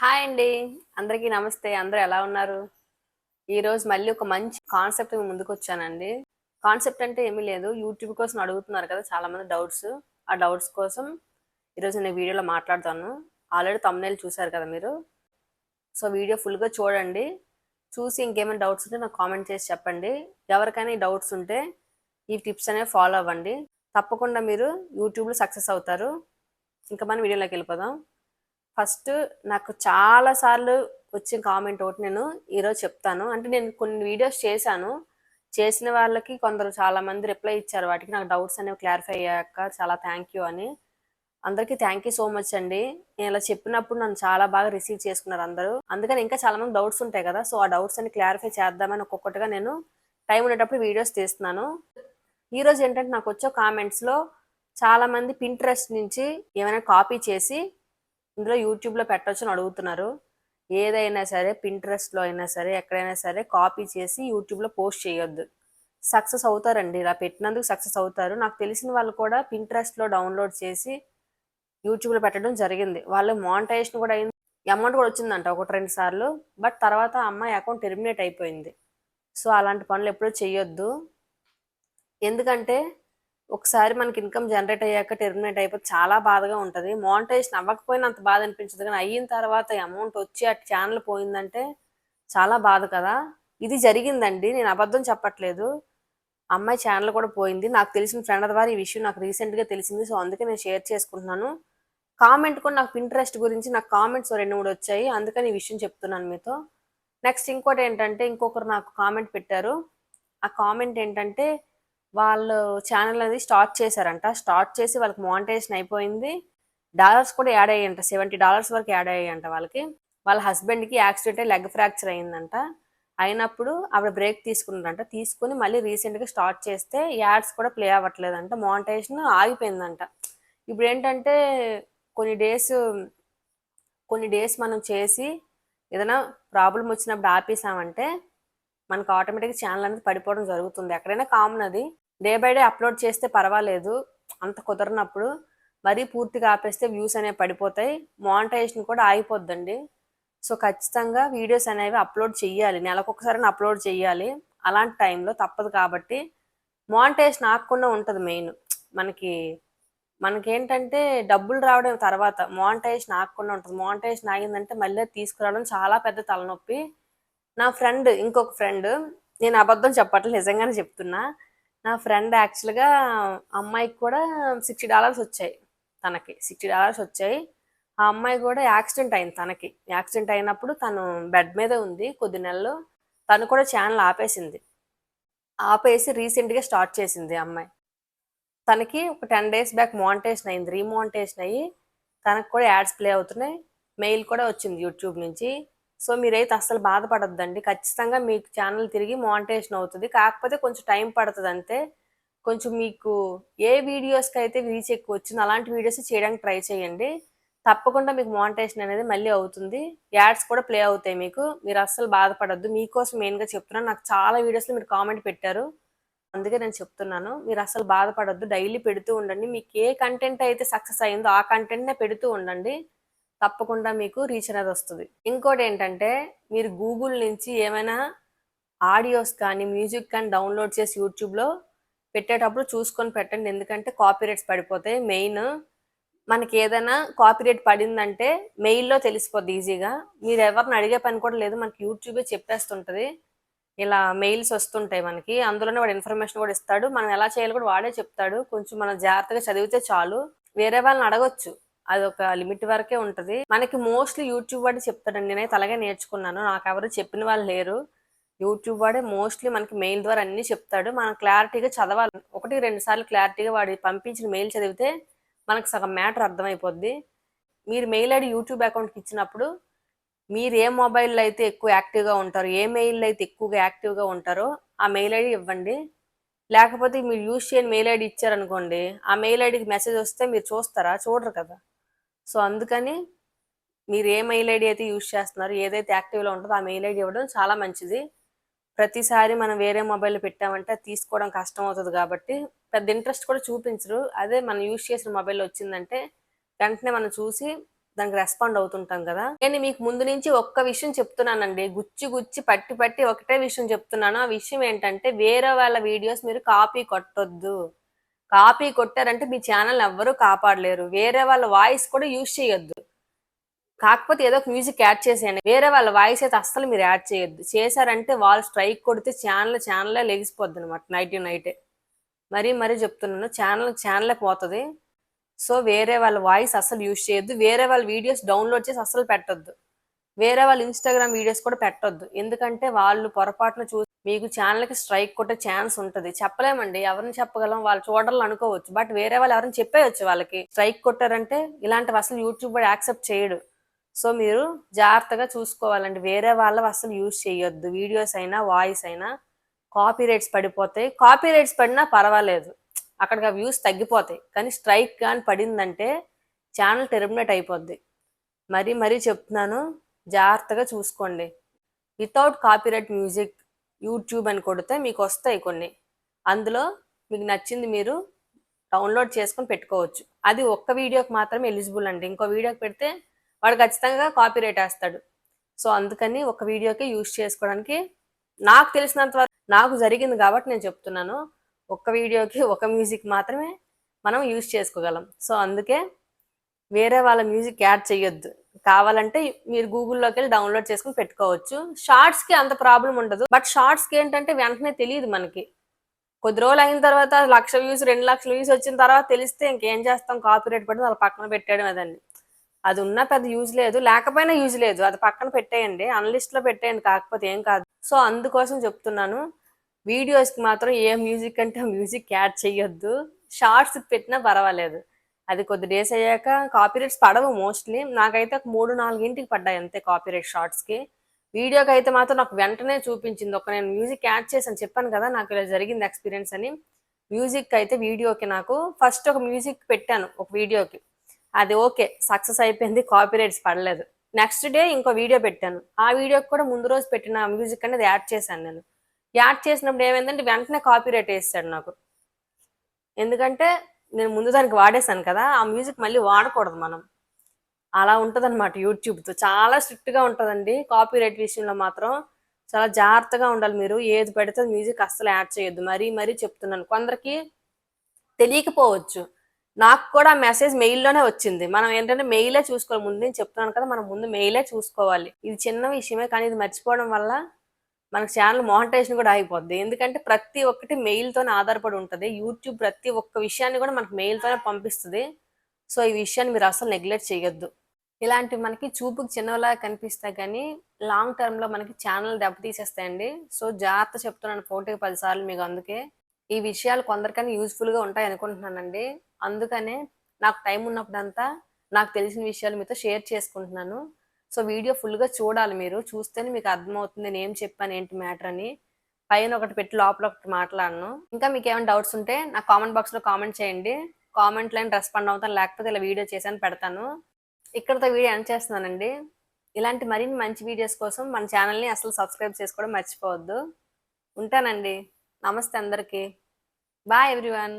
Hi అండి. అందరికీ నమస్తే. అందరూ ఎలా ఉన్నారు? ఈరోజు మళ్ళీ ఒక మంచి కాన్సెప్ట్ ముందుకు వచ్చానండి. కాన్సెప్ట్ అంటే ఏమీ లేదు. యూట్యూబ్ కోసం అడుగుతున్నారు కదా చాలా మంది డౌట్స్. ఆ డౌట్స్ కోసం ఈరోజు నేను వీడియోలో మాట్లాడతాను. ఆల్రెడీ తమ్నేల్ చూశారు కదా మీరు? సో వీడియో ఫుల్గా చూడండి. చూసి ఇంకేమైనా డౌట్స్ ఉంటే నాకు కామెంట్ చేసి చెప్పండి. ఎవరికైనా ఈ డౌట్స్ ఉంటే ఈ టిప్స్ అనేవి ఫాలో అవ్వండి. తప్పకుండా మీరు యూట్యూబ్లో సక్సెస్ అవుతారు. ఇంకా మనం వీడియోలోకి వెళ్ళిపోదాం. ఫస్ట్ నాకు చాలా సార్లు వచ్చిన కామెంట్ ఒకటి నేను ఈరోజు చెప్తాను. అంటే నేను కొన్ని వీడియోస్ చేశాను. చేసిన వాళ్ళకి కొందరు చాలా మంది రిప్లై ఇచ్చారు. వాటికి నాకు డౌట్స్ అనేవి క్లారిఫై అయ్యాక చాలా థ్యాంక్ యూ అని. అందరికీ థ్యాంక్ యూ సో మచ్ అండి. నేను ఇలా చెప్పినప్పుడు నన్ను చాలా బాగా రిసీవ్ చేసుకున్నారు అందరూ. అందుకని ఇంకా చాలా మంది డౌట్స్ ఉంటాయి కదా సో ఆ డౌట్స్ అన్ని క్లారిఫై చేద్దామని ఒక్కొక్కటిగా నేను టైం ఉండేటప్పుడు వీడియోస్ తీస్తున్నాను. ఈ రోజు ఏంటంటే నాకు వచ్చే కామెంట్స్లో చాలామంది చాలా మంది పింట్రెస్ట్ నుంచి ఏమైనా కాపీ చేసి ఇందులో యూట్యూబ్లో పెట్టొచ్చని అని అడుగుతున్నారు. ఏదైనా సరే పింట్రెస్ట్లో అయినా సరే ఎక్కడైనా సరే కాపీ చేసి యూట్యూబ్లో పోస్ట్ చేయొద్దు. సక్సెస్ అవుతారండి. ఇలా పెట్టినందుకు సక్సెస్ అవుతారు. నాకు తెలిసిన వాళ్ళు కూడా పింట్రెస్ట్లో డౌన్లోడ్ చేసి యూట్యూబ్లో పెట్టడం జరిగింది. వాళ్ళ మానిటైజేషన్ కూడా అయింది. అమౌంట్ కూడా వచ్చిందంట ఒకటి రెండు సార్లు. బట్ తర్వాత అమ్మాయి అకౌంట్ టెర్మినేట్ అయిపోయింది. సో అలాంటి పనులు ఎప్పుడూ చేయొద్దు. ఎందుకంటే ఒకసారి మనకి ఇన్కమ్ జనరేట్ అయ్యాక టెర్మినేట్ అయిపోతే చాలా బాధగా ఉంటుంది. మానిటైజేషన్ అవ్వకపోయినా అంత బాధ అనిపించదు. కానీ అయిన తర్వాత అమౌంట్ వచ్చి ఆ ఛానల్ పోయిందంటే చాలా బాధ కదా. ఇది జరిగిందండి. నేను అబద్ధం చెప్పట్లేదు. అమ్మాయి ఛానల్ కూడా పోయింది. నాకు తెలిసిన ఫ్రెండ్ ద్వారా ఈ విషయం నాకు రీసెంట్గా తెలిసింది. సో అందుకే నేను షేర్ చేసుకుంటున్నాను. కామెంట్ కూడా నాకు ఇంట్రెస్ట్ గురించి నాకు కామెంట్స్ రెండు మూడు వచ్చాయి. అందుకని ఈ విషయం చెప్తున్నాను మీతో. నెక్స్ట్ ఇంకోటి ఏంటంటే ఇంకొకరు నాకు కామెంట్ పెట్టారు. ఆ కామెంట్ ఏంటంటే వాళ్ళు ఛానల్ అనేది స్టార్ట్ చేశారంట. స్టార్ట్ చేసి వాళ్ళకి మానిటైజేషన్ అయిపోయింది. డాలర్స్ కూడా యాడ్ అయ్యాయంట. సెవెంటీ డాలర్స్ వరకు యాడ్ అయ్యాయంట వాళ్ళకి. వాళ్ళ హస్బెండ్కి యాక్సిడెంట్ అయ్యి లెగ్ ఫ్రాక్చర్ అయిందంట అయినప్పుడు ఆవిడ బ్రేక్ తీసుకున్నారంట. తీసుకుని మళ్ళీ రీసెంట్గా స్టార్ట్ చేస్తే యాడ్స్ కూడా ప్లే అవ్వట్లేదంట. మానిటైజేషన్ ఆగిపోయిందంట. ఇప్పుడు ఏంటంటే కొన్ని డేస్ కొన్ని డేస్ మనం చేసి ఏదైనా ప్రాబ్లం వచ్చినప్పుడు ఆపేసామంటే మనకు ఆటోమేటిక్గా ఛానల్ అనేది పడిపోవడం జరుగుతుంది. ఎక్కడైనా కామన్ అది. డే బై డే అప్లోడ్ చేస్తే పర్వాలేదు అంత కుదరనప్పుడు మరీ పూర్తిగా ఆపేస్తే వ్యూస్ అనేవి పడిపోతాయి మానిటైజేషన్ కూడా ఆగిపోద్దండి. సో ఖచ్చితంగా వీడియోస్ అనేవి అప్లోడ్ చెయ్యాలి నెలకొకసారి అప్లోడ్ చెయ్యాలి. అలాంటి టైంలో తప్పదు కాబట్టి మానిటైజేషన్ ఆగకుండా ఉంటుంది మెయిన్. మనకి మనకేంటంటే డబ్బులు రావడం తర్వాత మానిటైజేషన్ ఆగకుండా ఉంటుంది. మానిటైజేషన్ ఆగిందంటే మళ్ళీ తీసుకురావడం చాలా పెద్ద తలనొప్పి. నా ఫ్రెండ్ ఇంకొక ఫ్రెండ్ నేను అబద్ధం చెప్పట్లేదు నిజంగానే చెప్తున్నా. నా ఫ్రెండ్ యాక్చువల్గా అమ్మాయికి కూడా సిక్స్టీ డాలర్స్ వచ్చాయి తనకి. సిక్స్టీ డాలర్స్ వచ్చాయి. ఆ అమ్మాయి కూడా యాక్సిడెంట్ అయింది తనకి. యాక్సిడెంట్ అయినప్పుడు తను బెడ్ మీద ఉంది కొద్ది నెలలు. తను కూడా ఛానల్ ఆపేసింది. ఆపేసి రీసెంట్గా స్టార్ట్ చేసింది ఆ అమ్మాయి. తనకి ఒక టెన్ డేస్ బ్యాక్ మానిటేషన్ అయింది. రీమానిటేషన్ అయ్యి తనకు కూడా యాడ్స్ ప్లే అవుతున్నాయి. మెయిల్ కూడా వచ్చింది యూట్యూబ్ నుంచి. సో మీరైతే అస్సలు బాధపడద్దండి. ఖచ్చితంగా మీకు ఛానల్ తిరిగి మానిటేషన్ అవుతుంది. కాకపోతే కొంచెం టైం పడుతుంది అంతే కొంచెం మీకు ఏ వీడియోస్కి అయితే రీచ్ ఎక్కువ వచ్చిందో అలాంటి వీడియోస్ చేయడానికి ట్రై చేయండి. తప్పకుండా మీకు మానిటేషన్ అనేది మళ్ళీ అవుతుంది. యాడ్స్ కూడా ప్లే అవుతాయి మీకు. మీరు అస్సలు బాధపడద్దు. మీకోసం మెయిన్గా చెప్తున్నాను. నాకు చాలా వీడియోస్లో మీరు కామెంట్ పెట్టారు. అందుకే నేను చెప్తున్నాను. మీరు అసలు బాధపడద్దు. డైలీ పెడుతూ ఉండండి. మీకు ఏ కంటెంట్ అయితే సక్సెస్ అయిందో ఆ కంటెంట్నే పెడుతూ ఉండండి. తప్పకుండా మీకు రీచ్ అనేది వస్తుంది. ఇంకోటి ఏంటంటే మీరు గూగుల్ నుంచి ఏమైనా ఆడియోస్ కానీ మ్యూజిక్ కానీ డౌన్లోడ్ చేసి యూట్యూబ్లో పెట్టేటప్పుడు చూసుకొని పెట్టండి. ఎందుకంటే కాపీరైట్స్ పడిపోతాయి. మెయిన్ మనకి ఏదైనా కాపీరేట్ పడిందంటే మెయిల్లో తెలిసిపోద్ది ఈజీగా మీరు ఎవరిని అడిగే పని కూడా లేదు. మనకి యూట్యూబే చెప్పేస్తుంటుంది. ఇలా మెయిల్స్ వస్తుంటాయి మనకి. అందులోనే వాడు ఇన్ఫర్మేషన్ కూడా ఇస్తాడు. మనం ఎలా చేయాలో కూడా వాడే చెప్తాడు. కొంచెం మనం జాగ్రత్తగా చదివితే చాలు. వేరే వాళ్ళని అడగొచ్చు. అది ఒక లిమిట్ వరకే ఉంటుంది. మనకి మోస్ట్లీ యూట్యూబ్ వాడే చెప్తాడండి. నేనైతే అలాగే నేర్చుకున్నాను. నాకు ఎవరు చెప్పిన వాళ్ళు లేరు. యూట్యూబ్ వాడే మోస్ట్లీ మనకి మెయిల్ ద్వారా అన్ని చెప్తాడు. మనం క్లారిటీగా చదవాలి. ఒకటి రెండు సార్లు క్లారిటీగా వాడి పంపించిన మెయిల్ చదివితే మనకు సగం మ్యాటర్ అర్థమైపోద్ది. మీరు మెయిల్ ఐడి యూట్యూబ్ అకౌంట్కి ఇచ్చినప్పుడు మీరు ఏ మొబైల్లో అయితే ఎక్కువ యాక్టివ్గా ఉంటారో ఏ మెయిల్లో అయితే ఎక్కువగా యాక్టివ్గా ఉంటారో ఆ మెయిల్ ఐడి ఇవ్వండి. లేకపోతే మీరు యూజ్ చేయని మెయిల్ ఐడి ఇచ్చారనుకోండి ఆ మెయిల్ ఐడికి మెసేజ్ వస్తే మీరు చూస్తారా? చూడరు కదా. సో అందుకని మీరు ఏ మెయిల్ ఐడి అయితే యూజ్ చేస్తున్నారు ఏదైతే యాక్టివ్లో ఉంటుందో ఆ మెయిల్ ఐడి ఇవ్వడం చాలా మంచిది. ప్రతిసారి మనం వేరే మొబైల్ పెట్టామంటే అది తీసుకోవడం కష్టం అవుతుంది కాబట్టి పెద్ద ఇంట్రెస్ట్ కూడా చూపించరు. అదే మనం యూజ్ చేసిన మొబైల్ వచ్చిందంటే వెంటనే మనం చూసి దానికి రెస్పాండ్ అవుతుంటాం కదా. నేను మీకు ముందు నుంచి ఒక్క విషయం చెప్తున్నానండి. గుచ్చి గుచ్చి పట్టి పట్టి ఒకటే విషయం చెప్తున్నాను. ఆ విషయం ఏంటంటే వేరే వాళ్ళ వీడియోస్ మీరు కాపీ కొట్టొద్దు. కాపీ కొట్టారంటే మీ ఛానల్ ఎవ్వరూ కాపాడలేరు. వేరే వాళ్ళ వాయిస్ కూడా యూజ్ చేయొద్దు. కాకపోతే ఏదో ఒక మ్యూజిక్ యాడ్ చేసేయండి. వేరే వాళ్ళ వాయిస్ అయితే అస్సలు మీరు యాడ్ చేయొద్దు. చేశారంటే వాళ్ళు స్ట్రైక్ కొడితే ఛానల్ ఛానలే లెగిసిపోద్ది అనమాట నైట్ నైటే. మరీ మరీ చెప్తున్నాను. ఛానల్ ఛానలే పోతుంది. సో వేరే వాళ్ళ వాయిస్ అస్సలు యూజ్ చేయొద్దు. వేరే వాళ్ళ వీడియోస్ డౌన్లోడ్ చేసి అస్సలు పెట్టొద్దు. వేరే వాళ్ళ ఇన్స్టాగ్రామ్ వీడియోస్ కూడా పెట్టొద్దు. ఎందుకంటే వాళ్ళు పొరపాటున చూసి మీకు ఛానల్కి స్ట్రైక్ కొట్టే ఛాన్స్ ఉంటుంది. చెప్పలేమండి. ఎవరిని చెప్పగలం? వాళ్ళు చూడాలని అనుకోవచ్చు. బట్ వేరే వాళ్ళు ఎవరిని చెప్పేయచ్చు వాళ్ళకి. స్ట్రైక్ కొట్టారంటే ఇలాంటివి అసలు యూట్యూబ్ కూడా యాక్సెప్ట్ చేయడు. సో మీరు జాగ్రత్తగా చూసుకోవాలండి. వేరే వాళ్ళవి అసలు యూజ్ చేయొద్దు. వీడియోస్ అయినా వాయిస్ అయినా కాపీ రేట్స్ పడిపోతాయి. కాపీ రేట్స్ పడినా పర్వాలేదు. అక్కడికి ఆ వ్యూస్ తగ్గిపోతాయి. కానీ స్ట్రైక్ కానీ పడిందంటే ఛానల్ టెర్మినేట్ అయిపోద్ది. మరీ మరీ చెప్తున్నాను. జాగ్రత్తగా చూసుకోండి. వితౌట్ కాపీరైట్ మ్యూజిక్ యూట్యూబ్ అని కొడితే మీకు వస్తాయి కొన్ని. అందులో మీకు నచ్చింది మీరు డౌన్లోడ్ చేసుకొని పెట్టుకోవచ్చు. అది ఒక్క వీడియోకి మాత్రమే ఎలిజిబుల్ అండి. ఇంకో వీడియోకి పెడితే వాడు ఖచ్చితంగా కాపీ రేట్ వేస్తాడు. సో అందుకని ఒక వీడియోకి యూజ్ చేసుకోవడానికి నాకు తెలిసినంత వరకు నాకు జరిగింది కాబట్టి నేను చెప్తున్నాను. ఒక్క వీడియోకి ఒక మ్యూజిక్ మాత్రమే మనం యూజ్ చేసుకోగలం. సో అందుకే వేరే వాళ్ళ మ్యూజిక్ యాడ్ చేయొద్దు. కావాలంటే మీరు గూగుల్లోకి వెళ్ళి డౌన్లోడ్ చేసుకుని పెట్టుకోవచ్చు. షార్ట్స్కి అంత ప్రాబ్లం ఉండదు. బట్ షార్ట్స్కి ఏంటంటే వెంటనే తెలియదు మనకి. కొద్ది రోజులు అయిన తర్వాత లక్ష వ్యూస్ రెండు లక్షల వ్యూస్ వచ్చిన తర్వాత తెలిస్తే ఇంకేం చేస్తాం? కాపీరైట్ పడి వాళ్ళ పక్కన పెట్టేయడం అదండి. అది ఉన్నా పెద్ద యూజ్ లేదు. లేకపోయినా యూజ్ లేదు. అది పక్కన పెట్టేయండి. అన్లిస్ట్లో పెట్టేయండి. కాకపోతే ఏం కాదు. సో అందుకోసం చెప్తున్నాను. వీడియోస్కి మాత్రం ఏ మ్యూజిక్ అంటే మ్యూజిక్ యాడ్ చేయొద్దు షార్ట్స్ పెట్టినా పర్వాలేదు. అది కొద్ది డేస్ అయ్యాక కాపీరైట్స్ పడవు మోస్ట్లీ నాకైతే ఒక మూడు నాలుగింటికి పడ్డాయి అంతే కాపీరైట్ షార్ట్స్కి వీడియోకి అయితే మాత్రం నాకు వెంటనే చూపించింది. ఒక నేను మ్యూజిక్ యాడ్ చేశాను చెప్పాను కదా నాకు ఇలా జరిగింది ఎక్స్పీరియన్స్ అని. మ్యూజిక్ అయితే వీడియోకి నాకు ఫస్ట్ ఒక మ్యూజిక్ పెట్టాను ఒక వీడియోకి అది ఓకే సక్సెస్ అయిపోయింది కాపీరైట్స్ పడలేదు. నెక్స్ట్ డే ఇంకో వీడియో పెట్టాను. ఆ వీడియోకి కూడా ముందు రోజు పెట్టిన మ్యూజిక్ అనేది యాడ్ చేశాను నేను. యాడ్ చేసినప్పుడు ఏమైందంటే వెంటనే కాపీరైట్ వేస్తాడు నాకు. ఎందుకంటే నేను ముందు దానికి వాడేశాను కదా ఆ మ్యూజిక్ మళ్ళీ వాడకూడదు మనం. అలా ఉంటుందన్నమాట యూట్యూబ్తో. చాలా స్ట్రిక్ట్గా ఉంటుందండి. కాపీరైట్ విషయంలో మాత్రం చాలా జాగ్రత్తగా ఉండాలి మీరు. ఏది పెడితే మ్యూజిక్ అస్సలు యాడ్ చేయొద్దు. మరీ మరీ చెప్తున్నాను. కొందరికి తెలియకపోవచ్చు. నాకు కూడా మెసేజ్ మెయిల్లోనే వచ్చింది. మనం ఏంటంటే మెయిలే చూసుకోవాలి. ముందు నేను చెప్తున్నాను కదా మనం ముందు మెయిలే చూసుకోవాలి. ఇది చిన్న విషయమే కానీ ఇది మర్చిపోవడం వల్ల మనకు ఛానల్ మోనిటైజేషన్ కూడా ఆగిపోద్ది. ఎందుకంటే ప్రతి ఒక్కటి మెయిల్తోనే ఆధారపడి ఉంటుంది. యూట్యూబ్ ప్రతి ఒక్క విషయాన్ని కూడా మనకు మెయిల్తోనే పంపిస్తుంది. సో ఈ విషయాన్ని మీరు అసలు నెగ్లెక్ట్ చేయొద్దు. ఇలాంటి మనకి చూపుకి చిన్నలా కనిపిస్తాయి కానీ లాంగ్ టర్మ్లో మనకి ఛానల్ దెబ్బతీసేస్తాయండి సో జాగ్రత్త చెప్తున్నాను ఫోటోకి పదిసార్లు మీకు అందుకే. ఈ విషయాలు కొందరికైనా యూజ్ఫుల్గా ఉంటాయి అనుకుంటున్నానండి. అందుకనే నాకు టైం ఉన్నప్పుడంతా నాకు తెలిసిన విషయాలు మీతో షేర్ చేసుకుంటున్నాను. సో వీడియో ఫుల్గా చూడాలి మీరు. చూస్తేనే మీకు అర్థమవుతుంది నేను ఏం చెప్పాను ఏంటి మ్యాటర్ అని. పైన ఒకటి పెట్టి లోపల ఒకటి మాట్లాడను. ఇంకా మీకు ఏమైనా డౌట్స్ ఉంటే నా కామెంట్ బాక్స్లో కామెంట్ చేయండి. కామెంట్ లైన్ రెస్పాండ్ అవుతాను లేకపోతే ఇలా వీడియో చేశాను పెడతాను. ఇక్కడతో వీడియో ఎండ్ చేస్తున్నానండి. ఇలాంటి మరిన్ని మంచి వీడియోస్ కోసం మన ఛానల్ని అసలు సబ్స్క్రైబ్ చేసుకోవడం మర్చిపోవద్దు. ఉంటానండి. నమస్తే అందరికీ. Bye everyone.